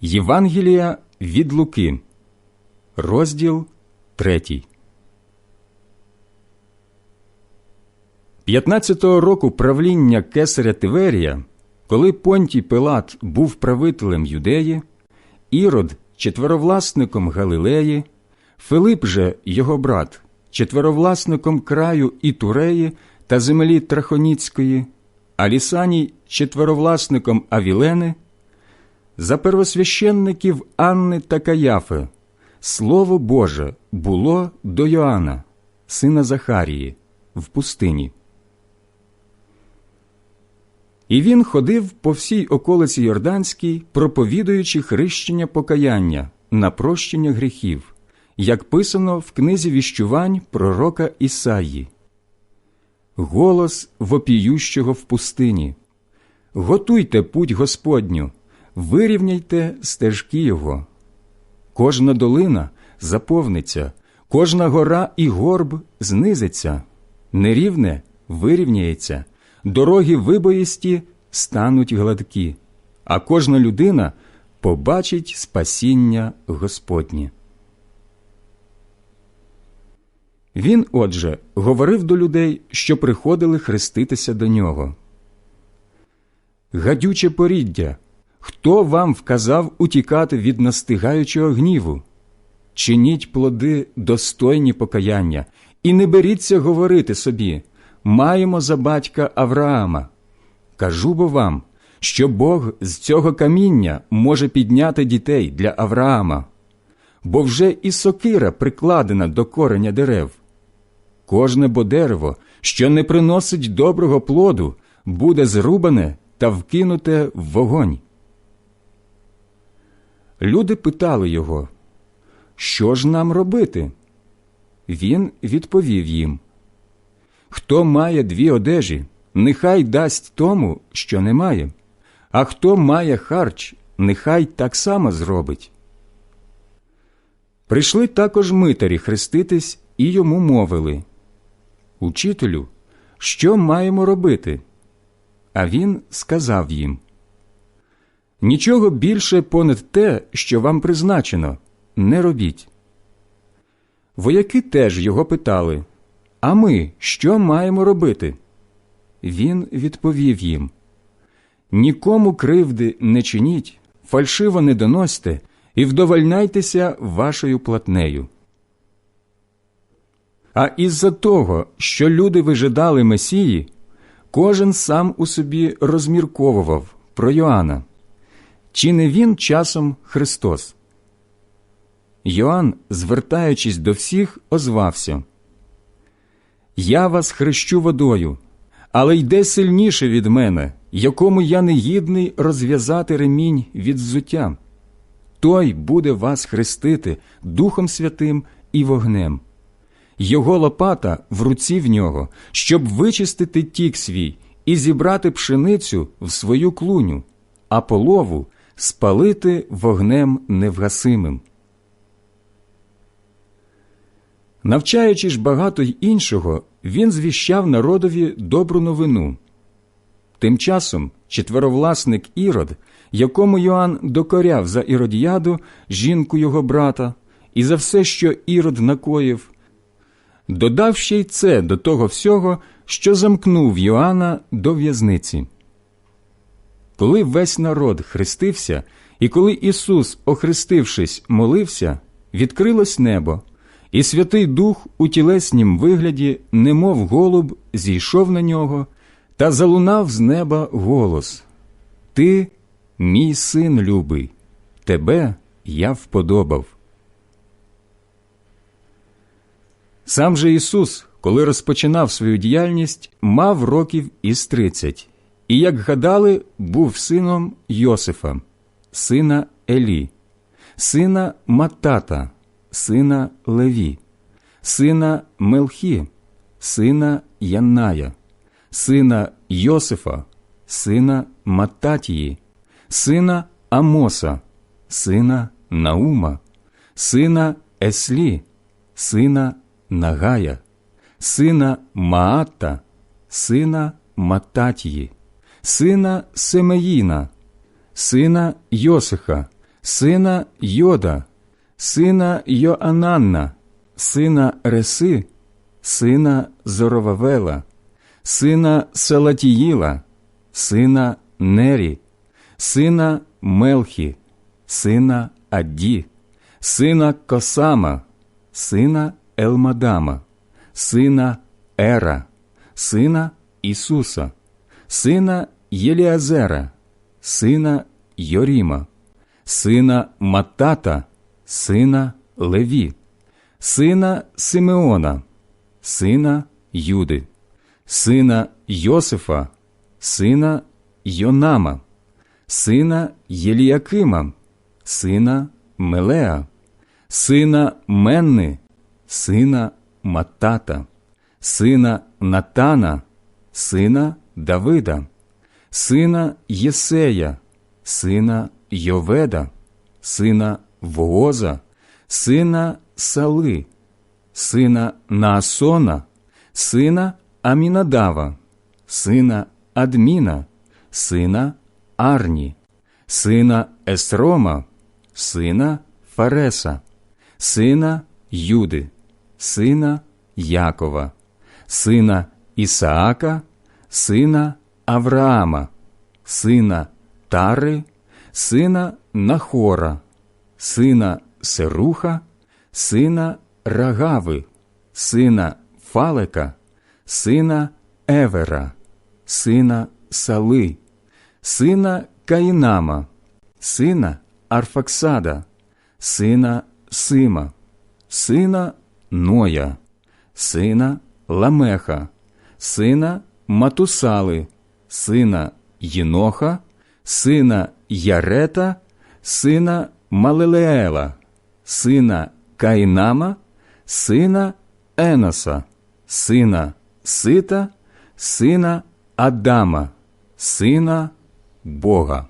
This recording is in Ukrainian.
Євангелія від Луки, розділ 3. 15-го року правління кесаря Тиверія, коли Понтій Пилат був правителем юдеї, Ірод четверовласником Галилеї, Филип же його брат, четверовласником краю Ітуреї та землі Трахоніцької, а Лісаній четверовласником Авілени, за первосвященників Анни та Каяфи, Слово Боже було до Йоанна, сина Захарії, в пустині. І він ходив по всій околиці Йорданській, проповідуючи хрещення покаяння на прощення гріхів, як писано в книзі віщувань пророка Ісаї. Голос вопіющого в пустині. Готуйте путь Господню, вирівняйте стежки Його. Кожна долина заповниться, кожна гора і горб знизиться, нерівне вирівняється дороги вибоїсті стануть гладкі, а кожна людина побачить спасіння Господнє. Він, отже, говорив до людей, що приходили хреститися до нього. Гадюче поріддя, хто вам вказав утікати від настигаючого гніву? Чиніть плоди достойні покаяння, і не беріться говорити собі маємо за батька Авраама. Кажу бо вам, що Бог з цього каміння може підняти дітей для Авраама, бо вже і сокира прикладена до кореня дерев. Кожне бо дерево, що не приносить доброго плоду, буде зрубане та вкинуте в вогонь. Люди питали його, що ж нам робити? Він відповів їм Хто має дві одежі, нехай дасть тому, що не має, а хто має харч, нехай так само зробить. Прийшли також митарі хреститись і йому мовили Учителю, що маємо робити? А він сказав їм Нічого більше понад те, що вам призначено, не робіть. Вояки теж його питали а ми що маємо робити? Він відповів їм Нікому кривди не чиніть, фальшиво не доносьте і вдовольняйтеся вашою платнею. А із-за того, що люди вижидали Месії, кожен сам у собі розмірковував про Йоанна. Чи не він часом Христос? Йоанн, звертаючись до всіх, озвався я вас хрещу водою, але йде сильніше від мене, якому я не гідний розв'язати ремінь від взуття. Той буде вас хрестити Духом Святим і вогнем. Його лопата в руці в нього, щоб вичистити тік свій і зібрати пшеницю в свою клуню, а полову спалити вогнем невгасимим. Навчаючи ж багато й іншого, він звіщав народові добру новину. Тим часом четверовласник Ірод, якому Йоанн докоряв за Іродіяду, жінку його брата, і за все, що Ірод накоїв, додав ще й це до того всього, що замкнув Йоанна до в'язниці. Коли весь народ хрестився, і коли Ісус, охрестившись, молився, відкрилось небо. І Святий Дух у тілеснім вигляді, немов голуб, зійшов на нього та залунав з неба голос Ти, мій син любий, тебе я вподобав. Сам же Ісус, коли розпочинав свою діяльність, мав років із тридцять, і, як гадали, був сином Йосифа, сина Елі, сина Матата сина Леві, сина Мелхі, сина Янная, сина Йосифа, сина Мататії, сина Амоса, сина Наума, сина Еслі, сина Нагая, сина Маата, сина Мататії, сина Семеїна, сина Йосиха, сина Йода, сина Йоананна, сина Реси, сина Зоровавела, сина Салатіїла, сина Нері, сина Мелхі, сина Адді, сина Косама, сина Елмадама, сина Ера, сина Ісуса, сина Єліазера, сина Йоріма, сина Матата, сина Леві, сина Симеона, сина Юди, сина Йосифа, сина Йонама, сина Єліякима, сина Мелеа, сина Менни, сина Матата, сина Натана, сина Давида, сина Єсея, сина Йоведа, сина Вооза, сина Сали, сина Наасона, сина Амінадава, сина Адміна, сина Арні, сина Есрома, сина Фареса, сина Юди, сина Якова, сина Ісаака, сина Авраама, сина Тари, сина Нахора, сина Серуха, сина Рагави, сина Фалека, сина Евера, сина Сали, сина Каїнама, сина Арфаксада, сина Сима, сина Ноя, сина Ламеха, сина Матусали, сина Єноха, сина Ярета, сина Малелеела, сина Каїнама, сина Еноса, сина Сита, сина Адама, сина Бога.